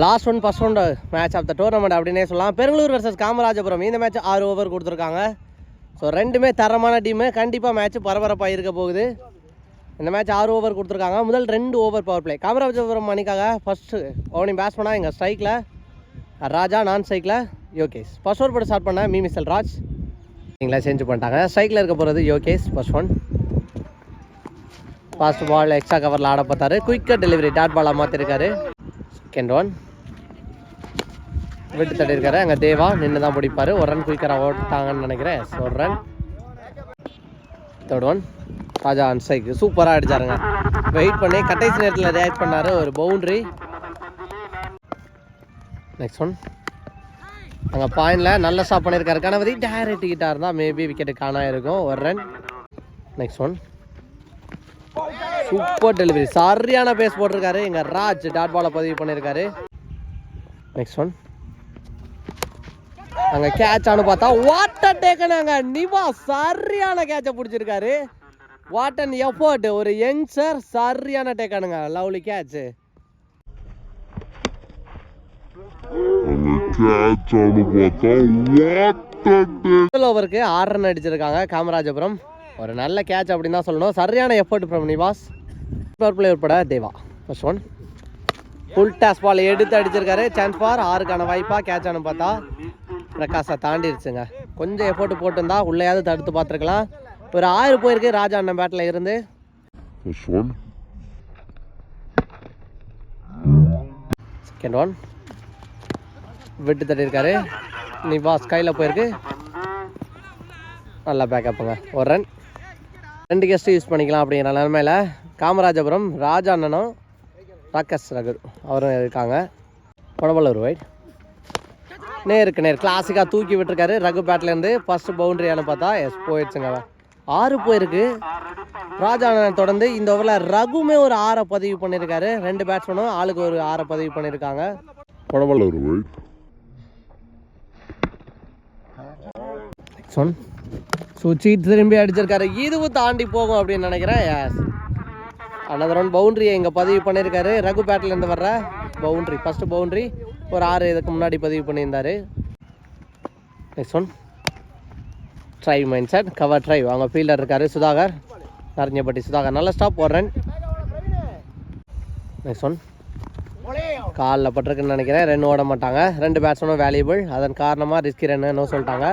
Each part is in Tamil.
Last one first one match of the tournament அப்படின்னே சொல்லலாம். பெருங்களூர் வர்சஸ் காமராஜபுரம். இந்த மேட்ச் ஆறு ஓவர் கொடுத்துருக்காங்க. ஸோ ரெண்டுமே தரமான டீமு கண்டிப்பாக மேட்ச் பரபரப்பாக இருக்க போகுது. இந்த மேட்ச் ஆறு ஓவர் கொடுத்துருக்காங்க. முதல் ரெண்டு ஓவர் பவர் பிளே காமராஜபுரம் மணிக்காக ஃபஸ்ட்டு ஓவனிங் பேட்ஸ்மனாக எங்கள் ஸ்ட்ரைக்கில் ராஜா நான் ஸ்ட்ரைக்கில் யோகேஷ். ஃபர்ஸ்ட் ஓவர் போட்டு ஸ்டார்ட் பண்ண மீமிசல் ராஜ். நீங்களா சேஞ்ச் பண்ணிட்டாங்க. ஸ்ட்ரைக்கில் இருக்க போகிறது Yogesh first one fast ball extra கவரில் ஆட பார்த்தாரு குயிக்காக டெலிவரி டாட் பாலாக மாற்றிருக்காரு செகண்ட் ஒன். விட்டு தட்டியிருக்காரு அங்கே தேவா நின்று தான் பிடிப்பார். ஒரு ரன் குயிக்கராக ஓட்டாங்கன்னு நினைக்கிறேன். ஒரு ரன் தேர்ட் ஒன் ராஜா அன்சைக்கு சூப்பராக அடித்தாருங்க வெயிட் பண்ணி கட்டைசி நேரத்தில் ரியாக்ட் பண்ணார். ஒரு பவுண்ட்ரி நெக்ஸ்ட் ஒன் அங்கே பாயிண்டில் நல்ல ஸ்டாப் பண்ணியிருக்காரு கணபதி டேரக்ட் கிட்டா இருந்தால் மேபி விக்கெட்டு காணா இருக்கும். ஒரு run next one super delivery சரியான பேஸ் போட்டிருக்காரு. எங்கள் ராஜ் டாட் பாலை பதிவு பண்ணியிருக்காரு நெக்ஸ்ட் ஒன் அங்கே கேட்ச் ஆனு பார்த்தா வாட்டர் டேக்கனாங்க நிவா சரியான கேட்சை பிடிச்சிருக்காரு. வாட் அண்ட் எஃபர்ட் ஒரு யங்ஸ்டர் சரியான டேக்கானுங்க லவ்லி கேட்ச் ஓவருக்கு ஆறு ரன் அடிச்சிருக்காங்க காமராஜபுரம். ஒரு நல்ல கேட்ச் அப்படின்னு தான் சொல்லணும். சரியான effort from Nivas. Power play உட்பட Deva. First one full toss ball எடுத்து அடிச்சிருக்காரு. சான்ஸ் ஃபார் ஆறுக்கான வாய்ப்பா கேட்ச் ஆனு பார்த்தா பிரகாஷை தாண்டிடுச்சுங்க கொஞ்சம் எஃபோர்ட் போட்டிருந்தா உள்ளேயாவது தடுத்து பார்த்துருக்கலாம். ஒரு ஆறு போயிருக்கு ராஜா அண்ணன் பேட்டில் இருந்து. செகண்ட் ஒன் விட்டு தட்டியிருக்காரு. நிவாஸ் கையில் போயிருக்கு. நல்லா பேக்கப்புங்க ஒரு ரன் ரெண்டு கெஸ்ட்டு யூஸ் பண்ணிக்கலாம் அப்படிங்கிற நிலமையில காமராஜபுரம் ராஜா அண்ணனும் ராகேஷ் ரகு அவரும் இருக்காங்க. புடவலூர் ஒயிட் நேருக்கு நேர் கிளாசிக்காக தூக்கி விட்டுருக்காரு. ரகு பேட்லேருந்து ஃபர்ஸ்ட் பவுண்டரியானு பார்த்தா எஸ் போயிடுச்சுங்க ஆறு போயிருக்கு. ராஜா அண்ணன் தொடர்ந்து இந்த ஓவரில் ரகுமே ஒரு ஆறை பதிவு பண்ணியிருக்காரு ரெண்டு பேட்ஸ்மேனும் ஆளுக்கு ஒரு ஆறை பதிவு பண்ணியிருக்காங்க படவலூர் ஒயிட் நெக்ஸ்ட் ஒன் சுச்சி திரும்பி அடிச்சிருக்காரு. இதுவும் தாண்டி போகும் அப்படின்னு நினைக்கிறேன். யாஸ் அனதர் ஒன் பவுண்ட்ரியை இங்கே பதிவு பண்ணியிருக்காரு. ரகு பேட்டிலேருந்து வர்ற பவுண்ட்ரி ஃபஸ்ட்டு பவுண்ட்ரி ஒரு ஆறு இதுக்கு முன்னாடி பதிவு பண்ணியிருந்தாரு. Next one try mind set cover drive அவங்க ஃபீல்டர் இருக்கார் சுதாகர். நரஞ்சப்பட்டி சுதாகர். நல்ல ஸ்டாப் போடுறேன். நெக்ஸ்ட் ஒன் காலில் பட்டிருக்குன்னு நினைக்கிறேன். ரன் ஓட மாட்டாங்க. ரெண்டு பேட்ஸ்மேனும் வேல்யூபிள் அதன் காரணமாக ரிஸ்கி ரன்னு சொல்லிட்டாங்க.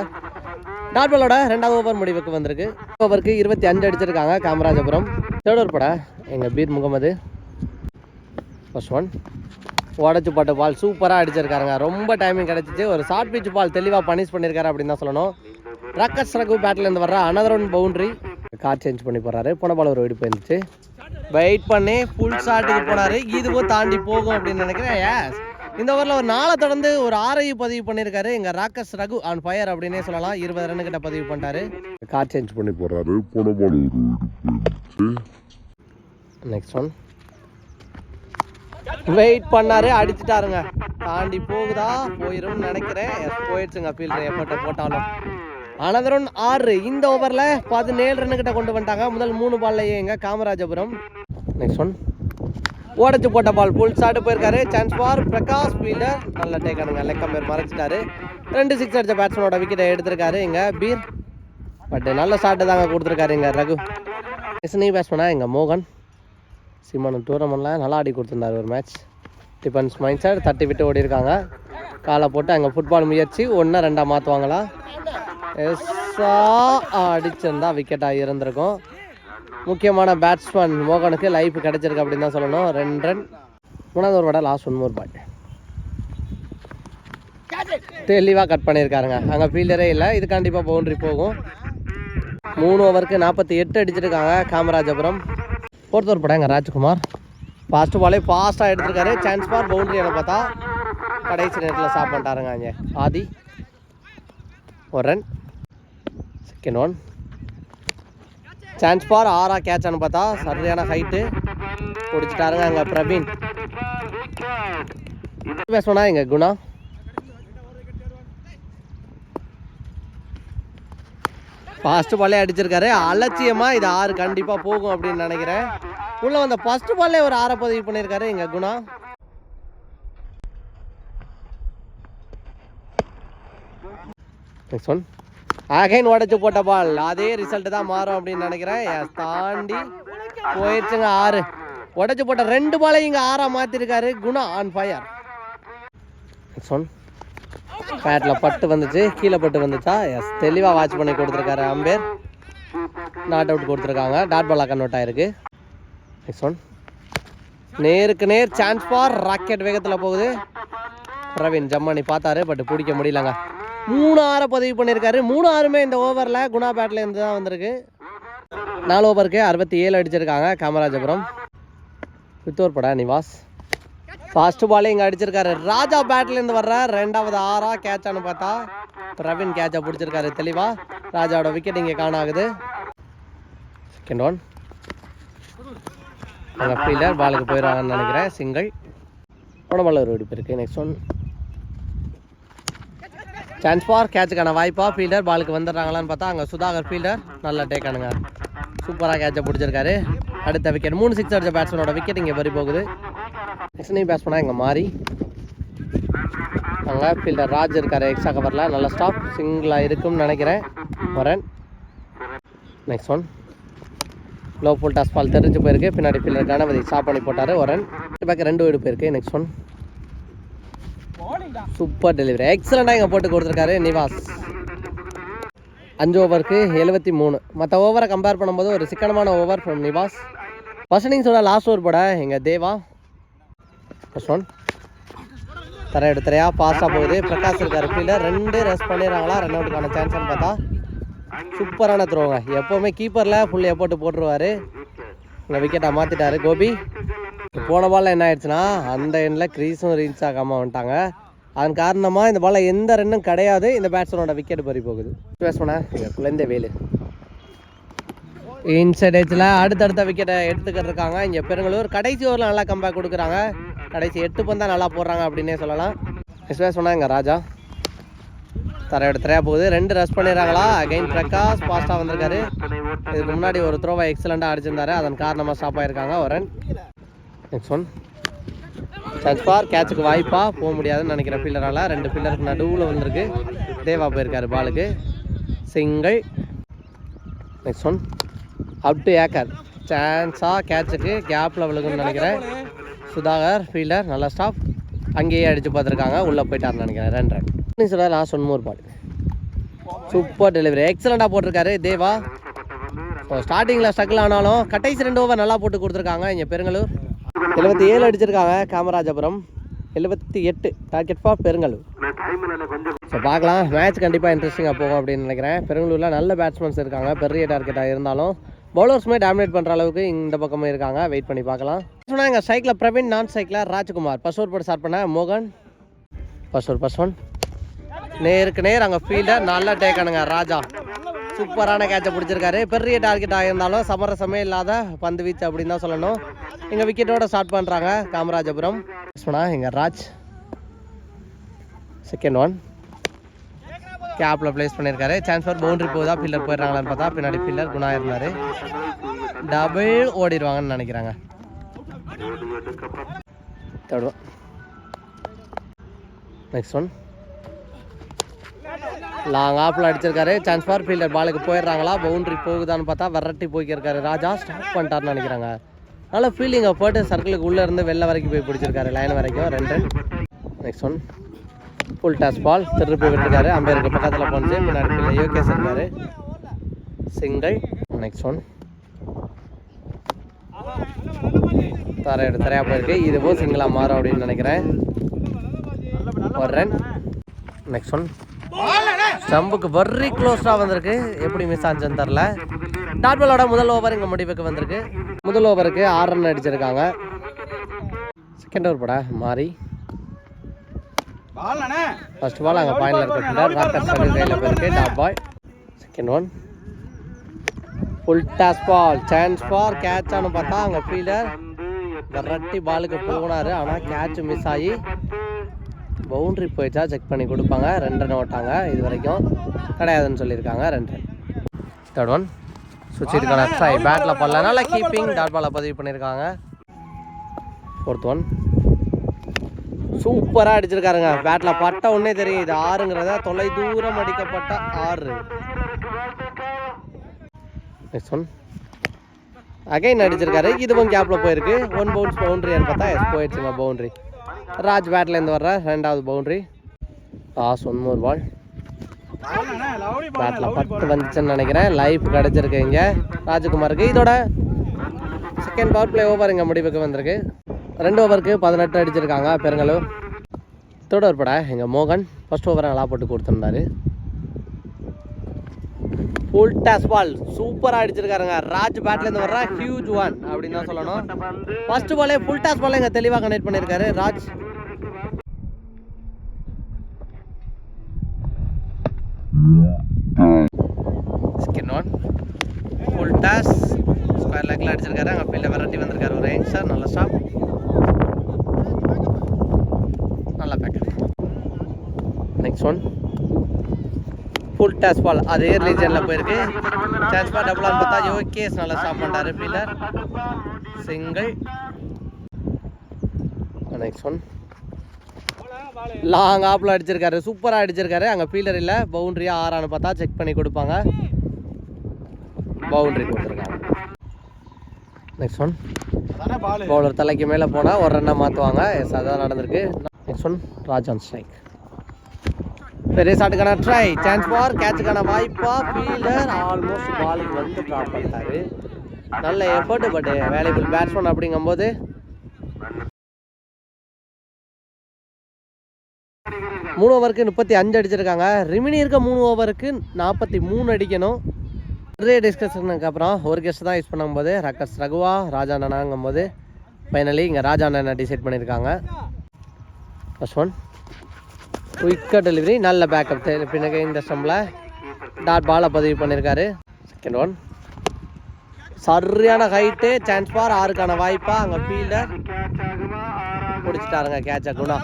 டாட் பாலோட ரெண்டாவது ஓவர் முடிவுக்கு வந்திருக்கு. ஓவருக்கு இருபத்தி அஞ்சு அடிச்சிருக்காங்க காமராஜபுரம். தேர்ட் ஓவர் பட. எங்கள் பீர் முகமது. ஃபர்ஸ்ட் ஒன் உடச்சி போட்ட பால் சூப்பராக அடிச்சிருக்காருங்க. ரொம்ப டைமிங் கிடச்சிச்சு. ஒரு ஷார்ட் பிச் பால் தெளிவாக பனிஷ் பண்ணியிருக்காரு அப்படின்னு தான் சொல்லணும். ரக்கஸ் ரகு பேட்லேருந்து வர்ற another one boundary car change பண்ணி போகிறாரு போன பால் ஒரு வெடிப்பு இருந்துச்சு. வெயிட் பண்ணி. ஃபுல் ஷாட்டுக்கு போனார். இதுவும் தாண்டி போகும் அப்படின்னு நினைக்கிறேன். Yes. இந்த ஓவரில் ஒரு நாளை தொடர்ந்து ஒரு ஆரையும் பதிவு பண்ணியிருக்காரு. எங்கள் ராக்கஸ் ரகு ஆன் ஃபயர் அப்படின்னே சொல்லலாம். இருபது ரன்னு கிட்ட பதிவு பண்ணிட்டாரு. கார் சேஞ்ச் பண்ணி இடுப்பு நெக்ஸ்ட் ஒன் வெயிட் பண்ணாரு. அடிச்சிட்டாருங்க. தாண்டி போகுதா? போயிரும் நினைக்கிறேன். போயிடுச்சுங்க. ஃபீல்டர் எஃபர்ட்டை போட்டாலும். அனதரன் ஆறு. இந்த ஓவரில் பதினேழு ரன்னு கிட்ட கொண்டு வந்துட்டாங்க. முதல் மூணு பால்லையே எங்க காமராஜபுரம். நெக்ஸ்ட் ஒன் உடச்சு போட்ட பால் புல் ஷாட்டு போயிருக்காரு. சான்ஸ் ஃபார் பிரகாஷ் ஃபீல்டர் நல்ல டேக்கானுங்க லெக்கம் பேர் மறைச்சிட்டாரு. ரெண்டு சிக்ஸ் அடித்த பேட்ஸ்மேனோட விக்கெட்டை எடுத்திருக்காரு இங்கே. பீர். பட் நல்ல ஷாட்டு தாங்க கொடுத்துருக்காரு இங்கே ரகு. எஸ்னி பேட்ஸ்மேனா இங்கே மோகன். சிம்மன் டூர்னமெண்ட்டில் நல்லா ஆடி கொடுத்துருந்தாரு ஒரு மேட்ச் டிஃபன்ஸ் மைண்ட் செட் தட்டி விட்டு ஓடி இருக்காங்க காலை போட்டு அங்கே ஃபுட்பால் முயற்சி. ஒன்றா ரெண்டாக மாற்றுவாங்களா எஸ்ஸா அடிச்சிருந்தா விக்கெட்டாக இருந்திருக்கும். முக்கியமான பேட்ஸ்மேன் மோகனுக்கு லைஃப் கிடைச்சிருக்கு அப்படின்னு தான் சொல்லணும். ரெண்டு ரன். மூணாவது ஒரு வடை லாஸ்ட் ஒன் ஒரு பால் தெளிவாக கட் பண்ணியிருக்காருங்க. அங்கே ஃபீல்டரே இல்லை. இது கண்டிப்பாக பவுண்டரி போகும். மூணு ஓவருக்கு நாற்பத்தி எட்டு அடிச்சிருக்காங்க காமராஜபுரம். ஃபோர்த் ஓவர் படம் ராஜ்குமார். ஃபாஸ்ட் பாலே ஃபாஸ்ட்டாக எடுத்திருக்காரு. சான்ஸ் பார் பவுண்டரி என பார்த்தா கடைசி நேரத்தில் ஸ்டாப் பண்ணிட்டாருங்க அங்கே. ஆதி. ஒரு run second one chance for ஆறா கேட்சான்னு பார்த்தா சரியான ஹைட்டு பிடிச்சிட்டாருங்க அங்கே பிரவீன். பேசணும்னா எங்க குணா? ஃபர்ஸ்ட் பாலே அடிச்சிருக்காரு. அலட்சியமா இது ஆறு கண்டிப்பா போகும் அப்படின்னு நினைக்கிறேன். உள்ள வந்த ஃபர்ஸ்ட் பால்லே ஒரு ஆறை பதிவு பண்ணியிருக்காரு எங்க குணா. நெக்ஸ்ட் ஒன் அகைன் உடச்சு போட்ட பால். அதே ரிசல்ட் தான் மாறும் அப்படின்னு நினைக்கிறேன். தாண்டி போயிடுச்சுங்க ஆறு. உடச்சு போட்ட ரெண்டு பாலை இங்கே ஆறாக மாற்றிருக்காரு Guna on fire next one battle பட்டு வந்துச்சு கீழே பட்டு வந்துச்சா? எஸ் தெளிவாக வாட்ச் பண்ணி கொடுத்துருக்காரு அம்பேர். நாட் அவுட் கொடுத்துருக்காங்க. டாட் பாலாக கன்வெர்ட் ஆயிருக்கு. நெக்ஸ்ட் ஒன் நேருக்கு நேர் சான்ஸ் ஃபார் ராக்கெட் வேகத்தில் போகுது. பிரவீன் ஜம்மானி பார்த்தாரு பட் பிடிக்க முடியலங்க. மூணு ஆறை பதிவு பண்ணியிருக்காரு மூணு ஆறுமே இந்த ஓவரில் குணா பேட்லேருந்து தான் வந்திருக்கு. நாலு ஓவருக்கு அறுபத்தி ஏழு அடிச்சிருக்காங்க காமராஜபுரம். பித்தூர் படா நிவாஸ். ஃபர்ஸ்ட் பாலே இங்கே அடிச்சிருக்காரு. ராஜா பேட்லேருந்து வர்ற ரெண்டாவது ஆறா கேட்சான்னு பார்த்தா பிரவீன் கேட்சை பிடிச்சிருக்காரு தெளிவா. ராஜாவோட விக்கெட் இங்கே காணாகுது செகண்ட் ஒன் அங்கே ஃபீல்டர் பாலுக்கு போயிடுறாங்கன்னு நினைக்கிறேன். சிங்கிள் உடம்புல ஒரு வெடிப்பு இருக்குது நெக்ஸ்ட் ஒன் சான்ஸ் ஃபார் கேட்சுக்கான வாய்ப்பாக ஃபீல்டர் பாலுக்கு வந்துடுறாங்களான்னு பார்த்தா அங்கே சுதாகர் ஃபீல்டர் நல்லா டேக்கானுங்க சூப்பராக கேட்சை பிடிச்சிருக்காரு. அடுத்த விக்கெட் மூணு சிக்ஸ் அடித்த பேட்ஸ்மேனோட விக்கெட் இங்கே பறி போகுது. நெக்ஸ்ட் நீ பேட்ஸ்மேனாக இங்கே மாறி. அங்கே ஃபீல்டர் ராஜ் இருக்கார் எக்ஸ்ட்ரா கவரில் நல்ல ஸ்டாப் சிங்கிளாக இருக்கும்னு நினைக்கிறேன். வரேன். Next one low full toss ball தெரிஞ்சு போயிருக்கு. பின்னாடி ஃபீல்டர் கணபதி ஸ்டாப் பண்ணி போட்டார் ஒரன் பேக் ரெண்டு வீடு போயிருக்கு. நெக்ஸ்ட் ஒன் சூப்பர் டெலிவரி எக்ஸலண்டாக இங்கே போட்டு கொடுத்துருக்காரு நிவாஸ். அஞ்சு ஓவருக்கு எழுபத்தி மூணு. மற்ற ஓவரை கம்பேர் பண்ணும்போது ஒரு சிக்கனமான ஓவர் ஃப்ரம் நிவாஸ். ஃபர்ஸ்ட் இன்னிங்ஸோட லாஸ்ட் ஓவர் போட எங்கள் தேவா. ஃபர்ஸ்ட் ஒன் தர எடுத்துறையா பாஸாக போகுது. பிரகாஷ் இருக்காரு. ஃபீல்டர் ரெண்டு ரெஸ்ட் பண்ணிடுறாங்களா? ரன் அவுட்டுக்கான சான்ஸ்னு பார்த்தா. சூப்பரான த்ரோங்க எப்போவுமே கீப்பரில் ஃபுல் எப்போட்டு போட்டுருவார். இங்கே விக்கெட்டை மாற்றிட்டாரு கோபி. போன பால் என்ன ஆயிடுச்சுன்னா அந்த எண்ணில் க்ரீஸும் ரீச் ஆகாமல் வந்துட்டாங்க. அதன் காரணமாக இந்த பாலை எந்த ரன்னும் கிடையாது. இந்த பேட்ஸ்மேனோட விக்கெட் பறி போகுது. பேட்ஸ்மேனா குழந்தை வேலு. இன்சைட் ஏஜில் அடுத்தடுத்த விக்கெட்டை எடுத்துக்கிட்டு இருக்காங்க. இங்கே பெருங்களூர் கடைசி ஓவரில் நல்லா கம்பேக் கொடுக்குறாங்க. கடைசி எட்டு பந்தா நல்லா போடுறாங்க அப்படின்னே சொல்லலாம். நெக்ஸ்ட் பேட்ஸ்மேனா இங்கே ராஜா. தரையோட திரையா போகுது. ரெண்டு ரஷ் பண்ணிடுறாங்களா? அகைன் பிரகாஷ் ஃபாஸ்ட்டாக வந்திருக்காரு. இதுக்கு முன்னாடி ஒரு த்ரோவை எக்ஸலண்ட்டாக அடிச்சிருந்தாரு. அதன் காரணமாக ஸ்டாப் ஆயிருக்காங்க. ஒரு run next one chance for கேட்சுக்கு வாய்ப்பா போக முடியாதுன்னு நினைக்கிற ஃபீல்டரால் ரெண்டு பில்லருக்கு நடுவில் வந்திருக்கு. தேவா போயிருக்காரு பாலுக்கு. Single next one up to acre சான்ஸாக கேட்சுக்கு கேப்பில் விழுகுன்னு நினைக்கிறேன் சுதாகர் ஃபீல்டர் நல்ல ஸ்டாப் அங்கேயே அடித்து பார்த்துருக்காங்க. உள்ளே போயிட்டாருன்னு நினைக்கிறேன். ரெண்டு ரன் சொல்ல last one more ball super delivery எக்ஸலண்ட்டாக போட்டிருக்காரு தேவா. ஸோ ஸ்டார்டிங்கில் ஸ்ட்ரகிள் ஆனாலும் கடைசி ரெண்டு ஓவர் நல்லா போட்டு கொடுத்துருக்காங்க இங்கே பெருங்களூர் எழுபத்தி ஏழு அடிச்சிருக்காங்க காமராஜபுரம். எழுபத்தி எட்டு டார்கெட் ஃபார் பெருங்களூர் ஸோ பார்க்கலாம். மேட்ச் கண்டிப்பாக இன்ட்ரெஸ்டிங்காக போகும் அப்படின்னு நினைக்கிறேன். பெருங்களூரில் நல்ல பேட்ஸ்மேன்ஸ் இருக்காங்க. பெரிய டார்கெட்டாக இருந்தாலும் பவுலர்ஸுமே டாமினேட் பண்ணுற அளவுக்கு இந்த பக்கமும் இருக்காங்க. வெயிட் பண்ணி பார்க்கலாம். சொன்னால் எங்கள் சைக்கிளில் பிரவீன் நான் சைக்கிளில் ராஜ்குமார். ஃபர்ஸ்ட் ஓவர் போட்டு ஸ்டார்ட் பண்ண மோகன். ஃபர்ஸ்ட் ஓவர் ஃபர்ஸ்ட் ஒன் நேருக்கு நேர் அங்கே ஃபீல்டர் நல்லா டேக்கானுங்க ராஜா. சூப்பரான கேட்சை பிடிச்சிருக்காரு. பெரிய டார்கெட்டாக இருந்தாலும் சமரசமே இல்லாத பந்து வீச்சு அப்படின்னு தான் சொல்லணும். எங்கள் விக்கெட்டோட ஸ்டார்ட் பண்ணுறாங்க காமராஜபுரம். இங்கே எங்கள் ராஜ் செகண்ட் ஒன் கேப்பில் ப்ளேஸ் பண்ணியிருக்காரு சான்ஸ் ஃபார் பவுண்டரி போகுதா பில்லர் போயிடுறாங்களான்னு பார்த்தா பின்னாடி பில்லர் குணா இருந்தார். டபுள் ஓடிடுவாங்கன்னு நினைக்கிறாங்க. Third one next one long ஆப்பில் அடிச்சிருக்காரு. சான்ஸ் ஃபார் ஃபீல்டர் பாலுக்கு போயிடுறாங்களா? பவுண்டரி போகுதான்னு பார்த்தா விரட்டி போய்க்கிருக்காரு ராஜா. ஸ்டாப் பண்ணிட்டாருன்னு நினைக்கிறாங்க. அதனால் ஃபீல்டிங்கை போட்டு சர்க்கிளுக்கு உள்ளே இருந்து வெளில வரைக்கும் போய் பிடிச்சிருக்காரு. லைன் வரைக்கும் ரெண்டு. Next one full toss ball திருப்பி விட்டுருக்காரு. அம்பேருக்கு பக்கத்தில் போனது. பின்னாடி ஃபீல்டர் யோகேஷ் இருக்காரு சிங்கிள் நெக்ஸ்ட் ஒன் தர தரையாக தரையா போயிருக்கு. இதுவும் சிங்கிளாக மாறும் அப்படின்னு நினைக்கிறேன். ஒரு ரன் நெக்ஸ்ட் ஒன் ஸ்டம்புக்கு வெரி க்ளோஸாக வந்திருக்கு. எப்படி மிஸ் ஆச்சுன்னு தெரில டாட் பாலோட முதல் ஓவர் இங்கே முடிவுக்கு வந்திருக்கு. முதல் ஓவருக்கு ஆறு ரன் அடிச்சிருக்காங்க. செகண்ட் ஓவர் பட மாறி. ஃபர்ஸ்ட் பால் அங்கே பாயிண்டில் இருக்க ராக்கர் சகல் கையில் போயிருக்கு. Top boy second one full toss ball chance for கேட்சானு பார்த்தா அங்கே ஃபீல்டர் விரட்டி பாலுக்கு போனார். ஆனால் கேட்ச் மிஸ் ஆகி பவுண்ட்ரி போயிடுச்சா செக் பண்ணி கொடுப்பாங்க. ரெண்டு ரன் ஓட்டாங்க இது வரைக்கும் கிடையாதுன்னு சொல்லியிருக்காங்க. ரெண்டு தேர்ட் ஒன் சுவிட்சிருக்கான ட்ரை பேட்டில் நல்லா கீப்பிங் டாட் பாலை பதிவு பண்ணியிருக்காங்க. ஃபோர்த் ஒன் சூப்பராக அடிச்சிருக்காருங்க. பேட்டில் பட்ட உடனே தெரியும். இது ஆறுங்கிறத தொலை தூரம் அடிக்கப்பட்ட ஆறு. நெக்ஸ்ட் ஒன் அகைன் அடிச்சிருக்காரு. இதுவும் கேப்பில் போயிருக்கு. ஒன் பவுன்ஸ் பவுண்ட்ரியான்னு பார்த்தா எஸ் போயிடுச்சுங்க பவுண்ட்ரி ராஜ் பேட்லேருந்து வர்ற ரெண்டாவது boundary. Last one more ball. Battle பட்டு வந்துச்சுன்னு நினைக்கிறேன். லைஃப் கிடச்சிருக்கு இங்கே. ராஜகுமாருக்கு. இதோட செகண்ட் பவர் பிளே ஓவர் இங்கே முடிவுக்கு வந்திருக்கு. ரெண்டு ஓவருக்கு பதினெட்டு அடிச்சிருக்காங்க பெருங்கலூர் தேர்ட் ஓவர் பட எங்கள் மோகன். ஃபர்ஸ்ட் ஓவரை நல்லா போட்டு கொடுத்துருந்தாரு. ஃபுல் டாஸ் பால் சூப்பராக அடிச்சிருக்காருங்க. ராஜ் பேட்லேருந்து வர்ற ஹியூஜ் ஒன் அப்படின்னு தான் சொல்லணும். ஃபர்ஸ்ட் பாலே ஃபுல் டாஸ் பாலே இங்கே தெளிவாக கனெக்ட் பண்ணியிருக்காரு Raj second one full toss square லெக்கில் அடிச்சிருக்காரு அங்கே ஃபீல்டில் வெரைட்டி வந்திருக்காரு ஒரு யங்ஸ்டர் நல்ல ஸ்டாப் நல்ல Baker next one full toss ball அதே ரீஜனில் போயிருக்கு. சான்ஸ் பால் டபுளான்னு பார்த்தா யோகேஸ் நல்லா ஸ்டாப் பண்ணிட்டாரு fielder single next one long ஆப்பில் அடிச்சிருக்காரு. சூப்பராக அடிச்சிருக்காரு. அங்கே ஃபீல்டர் இல்லை. பவுண்ட்ரியா ஆறான்னு பார்த்தா செக் பண்ணி கொடுப்பாங்க. பவுண்ட்ரி கொடுத்துருக்காங்க. நெக்ஸ்ட் ஒன் பவுலர் தலைக்கு மேலே போனால் ஒரு ரன்னை மாற்றுவாங்க எஸ் அதான் நடந்திருக்கு. நெக்ஸ்ட் ஒன் ராஜான் ஸ்ட்ரைக் பெரிய ஷாட்டுக்கான ட்ரை சான்ஸ் பார் கேட்சுக்கான வாய்ப்பா. ஃபீல்டர் ஆல்மோஸ்ட் பாலுக்கு வந்து ட்ராப் பண்ணிட்டாரு. நல்ல எஃபர்ட் பட் வேல்யூபிள் பேட்ஸ்மேன் அப்படிங்கும்போது. மூணு ஓவருக்கு முப்பத்தி அஞ்சு அடிச்சிருக்காங்க. ரிமினி இருக்க மூணு ஓவருக்கு நாற்பத்தி மூணு அடிக்கணும். நிறைய டிஸ்கஷனுக்கு அப்புறம் ஒரு கெஸ்ட் தான் யூஸ் பண்ணும்போது ரக்கஸ் ரகுவா ராஜா அண்ணனாங்கும் போது ஃபைனலி இங்கே ராஜா அண்ணனை டிசைட் பண்ணியிருக்காங்க ஃபர்ஸ்ட் ஒன் குயிக்காக டெலிவரி நல்ல பேக்கப் பின்னாடி இந்த ஸ்டம்பில் டாட் பாலை பதிவு பண்ணியிருக்காரு செகண்ட் ஒன் சரியான ஹைட்டு சான்ஸ் பார் ஆறுக்கான வாய்ப்பா. அங்கே ஃபீல்டர் பிடிச்சிட்டாருங்க கேட்சை குணா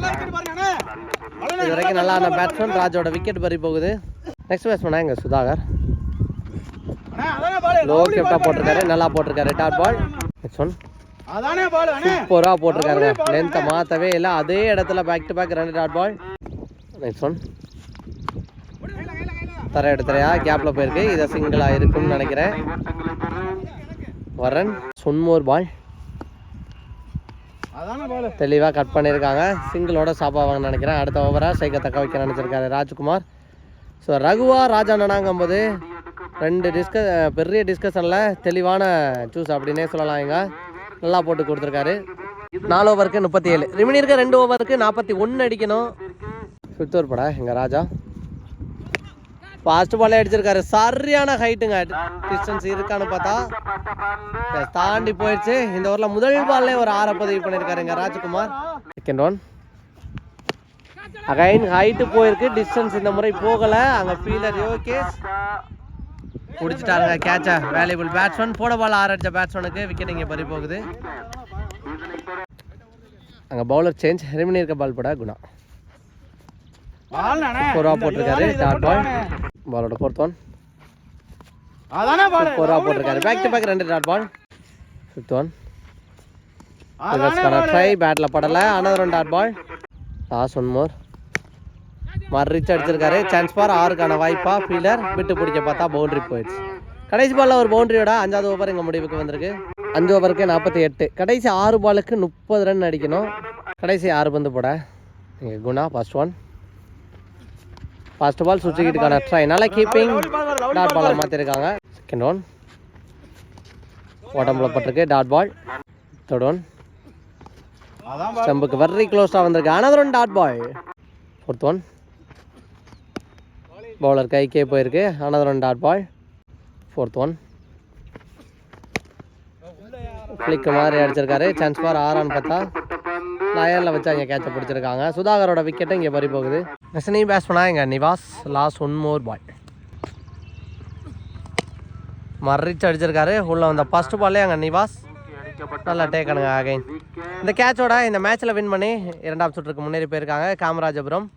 இது வரைக்கும் நல்லா ஆன பேட்ஸ்மேன் ராஜோட விக்கெட் பறி போகுது. நெக்ஸ்ட் பேட்ஸ்மேனா எங்க சுதாகர். லோ கெப்டா போட்டிருக்காரு நல்லா போட்டிருக்காரு டாட் பால் நெக்ஸ்ட் ஒன் சூப்பராக போட்டிருக்காருங்க. லென்த்தை மாற்றவே இல்லை அதே இடத்துல பேக் டு பேக் ரெண்டு டாட் பால் நைஸ் ஒன் தர எடுத்துறையா கேப்பில் போயிருக்கு. இதை சிங்கிளாக இருக்கும்னு நினைக்கிறேன். வரன் சொன்மோர் பால் தெளிவாக கட் பண்ணியிருக்காங்க சிங்கிளோட ஸ்டாப் ஆவாங்கன்னு நினைக்கிறேன். அடுத்த ஓவராக சைக்கை தக்க வைக்க நினச்சிருக்காரு ராஜ்குமார். ஸோ ரகுவா ராஜா ராஜாண்ணனாங்கும்போது ரெண்டு டிஸ்க பெரிய டிஸ்கஷனில் தெளிவான சூஸ் அப்படின்னே சொல்லலாம் இங்க. நல்லா போட்டு கொடுத்துருக்காரு. நாலு ஓவருக்கு முப்பத்தி ஏழு. ரிமினி இருக்க ரெண்டு ஓவருக்கு நாற்பத்தி ஒன்று அடிக்கணும். ஃபிஃப்த் ஓவர் படா எங்கள் ராஜா. ஃபாஸ்ட் பாலே அடிச்சிருக்காரு. சரியான ஹைட்டுங்க டிஸ்டன்ஸ் இருக்கான்னு பார்த்தா தாண்டி போயிடுச்சு. இந்த ஊரில் முதல் பால்லே ஒரு ஆற பதிவு பண்ணியிருக்காரு எங்கள் Rajkumar. Second one again height போயிருக்கு. டிஸ்டன்ஸ் இந்த முறை போகலை. அங்கே ஃபீல்டர் யோகேஷ். பிடிச்சிட்டாருங்க கேட்சா வேல்யூபிள் பேட்ஸ்மேன் போட பால் ஆறு அடிச்ச பேட்ஸ்மேனுக்கு விக்கெட் இங்கே பறி போகுது. அங்கே பவுலர் சேஞ்ச் ரெமினி இருக்க பால் போட குணா. ஃபோர் போட்டிருக்காரு டாட் பால் பாலோட ஃபோர்த் ஒன் ஃபோர் போட்டிருக்காரு. பேக் டு பேக் ரெண்டு dot ball fifth one try battle படலை. Another one dot ball last one more rich அடிச்சிருக்காரு. சான்ஸ் பார் ஆறுக்கான வாய்ப்பா. ஃபீல்டர் விட்டு பிடிக்க பார்த்தா பவுண்டரி போயிடுச்சு. கடைசி பாலில் ஒரு பவுண்டரியோட அஞ்சாவது ஓவர் எங்கள் முடிவுக்கு வந்திருக்கு? அஞ்சு ஓவருக்கு நாற்பத்தி எட்டு. கடைசி ஆறு பாலுக்கு முப்பது ரன் அடிக்கணும். கடைசி ஆறு பந்து போட. இங்கே Guna first one first ball சுவிட்சுக்கிட்டுக்கான try நல்லா கீப்பிங் டாட் பாலாக மாற்றிருக்காங்க செகண்ட் ஒன் உடம்புல பட்டிருக்கு டாட் பால் தேர்ட் ஒன் ஸ்டம்புக்கு வெரி க்ளோஸாக வந்திருக்கு. Another one dot ball fourth one bowler கைக்கே போயிருக்கு. Another one dot ball fourth one flick மாதிரி அடிச்சிருக்காரு. சான்ஸ் பார் ஆறான்னு பார்த்தா. லயனில் வச்சு அங்கே கேட்ச பிடிச்சிருக்காங்க. சுதாகரோட விக்கெட்டு இங்கே பறி போகுது. பேஸ் பேட்ஸ்மனா எங்கள் Nivas. Last one more ball மறிச்சு அடிச்சிருக்காரு. உள்ள வந்த ஃபர்ஸ்ட் பால்லே அங்கே நிவாஸ். நல்லா டேக்கணுங்க அகைன் இந்த கேட்சோட இந்த மேட்ச்சில் வின் பண்ணி இரண்டாம் சுற்றுக்கு முன்னேறி போயிருக்காங்க. காமராஜபுரம்.